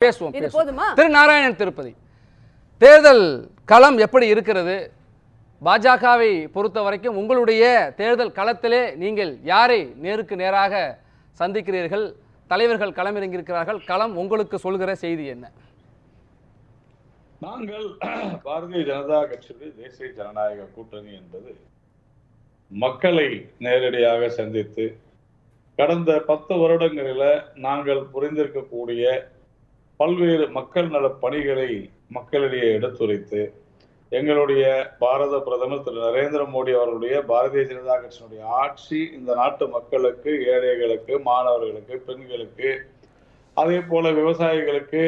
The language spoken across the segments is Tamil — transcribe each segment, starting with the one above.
பேசுவோம் திரு நாராயணன் திருப்பதி. தேர்தல் களம் எப்படி இருக்கிறது? பாஜகவை பொறுத்த வரைக்கும் உங்களுடைய தேர்தல் களத்திலே நீங்கள் யாரை நேருக்கு நேராக சந்திக்கிறீர்கள்? தலைவர்கள் களமிறங்கியிருக்கிறார்கள். களம் உங்களுக்கு சொல்கிற செய்தி என்ன? நாங்கள் பாரதிய ஜனதா கட்சியுடைய தேசிய ஜனநாயக கூட்டணி என்பது மக்களை நேரடியாக சந்தித்து கடந்த பத்து வருடங்களில நாங்கள் புரிந்திருக்கக்கூடிய பல்வேறு மக்கள் நல பணிகளை மக்களிடையே எடுத்துரைத்து எங்களுடைய பாரத பிரதமர் திரு. நரேந்திர மோடி அவர்களுடைய பாரதிய ஜனதா கட்சியினுடைய ஆட்சி இந்த நாட்டு மக்களுக்கு ஏழைகளுக்கு மாணவர்களுக்கு பெண்களுக்கு அதே போல விவசாயிகளுக்கு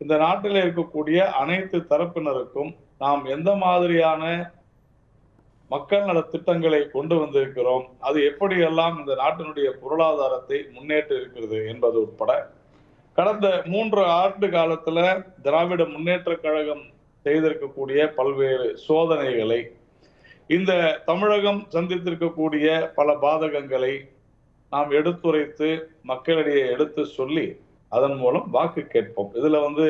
இந்த நாட்டில் இருக்கக்கூடிய அனைத்து தரப்பினருக்கும் நாம் எந்த மாதிரியான மக்கள் நல திட்டங்களை கொண்டு வந்திருக்கிறோம் அது எப்படியெல்லாம் இந்த நாட்டினுடைய பொருளாதாரத்தை முன்னேற்றி இருக்கிறது என்பது உட்பட கடந்த மூன்று ஆண்டு காலத்துல திராவிட முன்னேற்ற கழகம் செய்திருக்கக்கூடிய பல்வேறு சோதனைகளை இந்த தமிழகம் சந்தித்திருக்கக்கூடிய பல பாதகங்களை நாம் எடுத்துரைத்து மக்களிடையே எடுத்து சொல்லி அதன் மூலம் வாக்கு கேட்போம். இதுல வந்து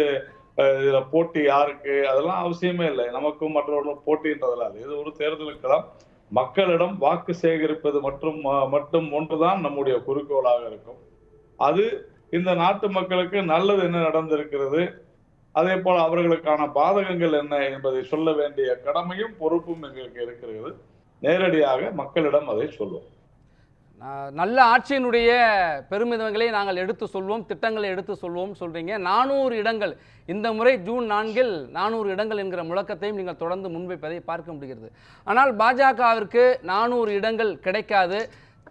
இதுல போட்டி யாருக்கு? அதெல்லாம் அவசியமே இல்லை. நமக்கும் மற்றவர்களும் போட்டின்றதெல்லாம் இது ஒரு தேர்தலுக்கெல்லாம் மக்களிடம் வாக்கு சேகரிப்பது மற்றும் மட்டும் ஒன்றுதான் நம்முடைய குறிக்கோளாக இருக்கும். அது இந்த நாட்டு மக்களுக்கு நல்லது என்ன நடந்திருக்கிறது? அதே போல அவர்களுக்கான பாதகங்கள் என்ன என்பதை சொல்ல வேண்டிய கடமையும் பொறுப்பும் எங்களுக்கு இருக்கிறது. நேரடியாக மக்களிடம் அதை சொல்லுவோம் நல்ல ஆட்சியினுடைய பெருமிதங்களை நாங்கள் எடுத்து சொல்வோம் திட்டங்களை எடுத்து சொல்வோம் சொல்றீங்க. நானூறு இடங்கள் இந்த முறை ஜூன் நான்கில் நானூறு இடங்கள் என்கிற முழக்கத்தையும் நீங்கள் தொடர்ந்து முன்வைப்பதை பார்க்க முடிகிறது. ஆனால் பாஜகவிற்கு நானூறு இடங்கள் கிடைக்காது.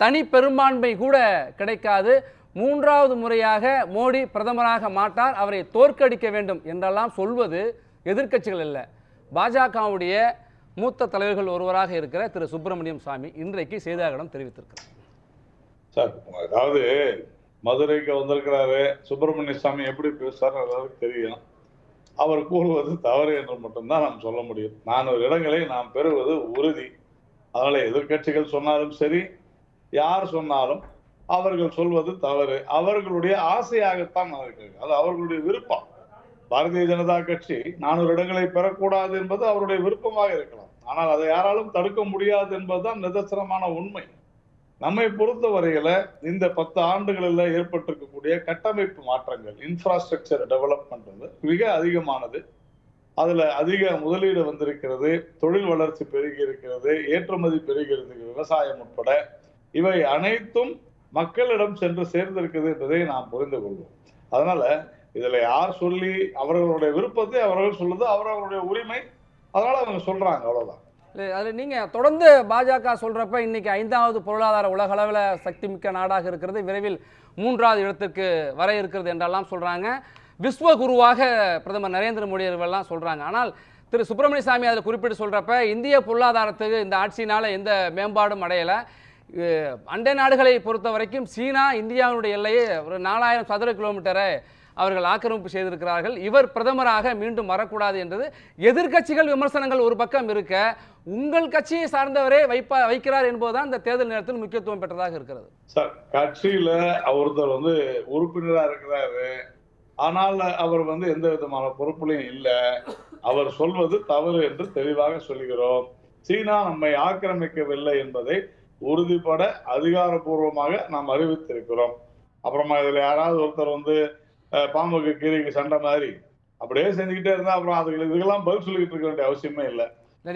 தனி பெரும்பான்மை கூட கிடைக்காது. மூன்றாவது முறையாக மோடி பிரதமராக மாட்டார் அவரை தோற்கடிக்க வேண்டும் என்றெல்லாம் சொல்வது எதிர்க்கட்சிகள் இல்லை. பாஜகவுடைய மூத்த தலைவர்கள் ஒருவராக இருக்கிற திரு சுப்பிரமணியம் சாமி இன்றைக்கு செய்தியாளர்களிடம் தெரிவித்திருக்கிறார். சார் அதாவது மதுரைக்கு வந்திருக்கிறாரு சுப்பிரமணிய சாமி எப்படி பேசுறாரு எல்லாருக்கும் தெரியும். அவர் கூறுவது தவறு என்று மட்டும்தான் நாம் சொல்ல முடியும். நானூறு இடங்களை நாம் பெறுவது உறுதி. அதனால எதிர்க்கட்சிகள் சொன்னாலும் சரி யார் சொன்னாலும் அவர்கள் சொல்வது தவறு. அவர்களுடைய ஆசையாகத்தான் இருக்கிறது அது அவர்களுடைய விருப்பம். பாரதிய ஜனதா கட்சி நானூறு இடங்களை பெறக்கூடாது என்பது அவருடைய விருப்பமாக இருக்கலாம். ஆனால் அதை யாராலும் தடுக்க முடியாது என்பதுதான் நிதர்சனமான உண்மை. நம்மை பொறுத்தவரையில இந்த பத்து ஆண்டுகளில் ஏற்பட்டிருக்கக்கூடிய கட்டமைப்பு மாற்றங்கள் இன்ஃப்ராஸ்ட்ரக்சர் டெவலப்மெண்ட் வந்து மிக அதிகமானது. அதுல அதிக முதலீடு வந்திருக்கிறது தொழில் வளர்ச்சி பெருகி இருக்கிறது ஏற்றுமதி பெருகிறது விவசாயம் உட்பட. இவை அனைத்தும் மக்களிடம் சென்று சேர்ந்திருக்குது என்பதை நாம் புரிந்து கொள்வோம். அதனால இதுல யார் சொல்லி அவர்களுடைய விருப்பத்தை அவர்கள் சொல்லுது அவரவர்களுடைய உரிமை அதனால அவங்க சொல்றாங்க அவ்வளவுதான். அதில் நீங்கள் தொடர்ந்து பாஜக சொல்கிறப்ப இன்னைக்கு ஐந்தாவது பொருளாதார உலகளவில் சக்தி மிக்க நாடாக இருக்கிறது. விரைவில் மூன்றாவது இடத்திற்கு வர இருக்கிறது என்றெல்லாம் சொல்கிறாங்க விஸ்வகுருவாக பிரதமர் நரேந்திர மோடி அவர்கள்லாம் சொல்கிறாங்க ஆனால் திரு சுப்பிரமணிய சாமி அதில் குறிப்பிட்டு சொல்கிறப்ப இந்திய பொருளாதாரத்துக்கு இந்த ஆட்சியினால் எந்த மேம்பாடும் அடையலை. அண்டை நாடுகளை பொறுத்த வரைக்கும் சீனா இந்தியாவினுடைய எல்லையை ஒரு நாலாயிரம் சதுர கிலோமீட்டரை அவர்கள் ஆக்கிரமிப்பு செய்திருக்கிறார்கள். இவர் பிரதமராக மீண்டும் வரக்கூடாது என்றது எதிர்கட்சிகள் விமர்சனங்கள் ஒரு பக்கம் இருக்க உங்கள் கட்சியை சார்ந்தவரே வைப்பா வைக்கிறார் என்பதுதான் இந்த தேர்தல் நேரத்தில் முக்கியத்துவம் பெற்றதாக இருக்கிறது. சார் கட்சியில ஒருத்தர் வந்து உறுப்பினரா இருக்கிறாரு. ஆனால் அவர் வந்து எந்த விதமான பொறுப்புலையும் இல்லை. அவர் சொல்வது தவறு என்று தெளிவாக சொல்கிறோம். சீனா நம்மை ஆக்கிரமிக்கவில்லை என்பதை உறுதிப்பட அதிகாரப்பூர்வமாக நாம் அறிவித்திருக்கிறோம். அப்புறமா இதுல யாராவது ஒருத்தர் வந்து பாம்புக்கு கீரிக்கு சண்டை மாதிரி அப்படியே செஞ்சுக்கிட்டே இருந்தா அப்புறம் அதுக்கு இதுக்கெல்லாம் பதில் சொல்லிக்கிட்டு இருக்க வேண்டிய அவசியமே இல்லை.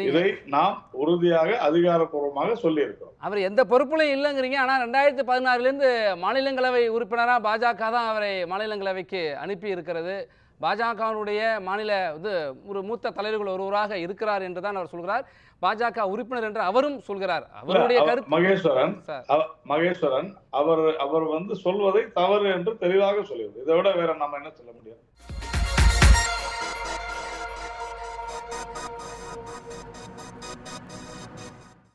இதை நாம் உறுதியாக அதிகாரப்பூர்வமாக சொல்லி இருக்கிறோம் அவர் எந்த பொறுப்புலையும் இல்லைங்கிறீங்க. ஆனால் ரெண்டாயிரத்தி பதினாறுலேருந்து மாநிலங்களவை உறுப்பினராக பாஜக தான் அவரை மாநிலங்களவைக்கு அனுப்பி இருக்கிறது. பாஜகவினுடைய மாநில இது ஒரு மூத்த தலைவர்கள் ஒருவராக இருக்கிறார் என்று தான் அவர் சொல்கிறார். பாஜக உறுப்பினர் என்று அவரும் சொல்கிறார். அவருடைய அவர் கருத்து மகேஸ்வரன் மகேஸ்வரன் அவர் அவர் வந்து சொல்வதை தவறு என்று தெளிவாக சொல்லியது. இதை விட வேற நம்ம என்ன சொல்ல முடியும்?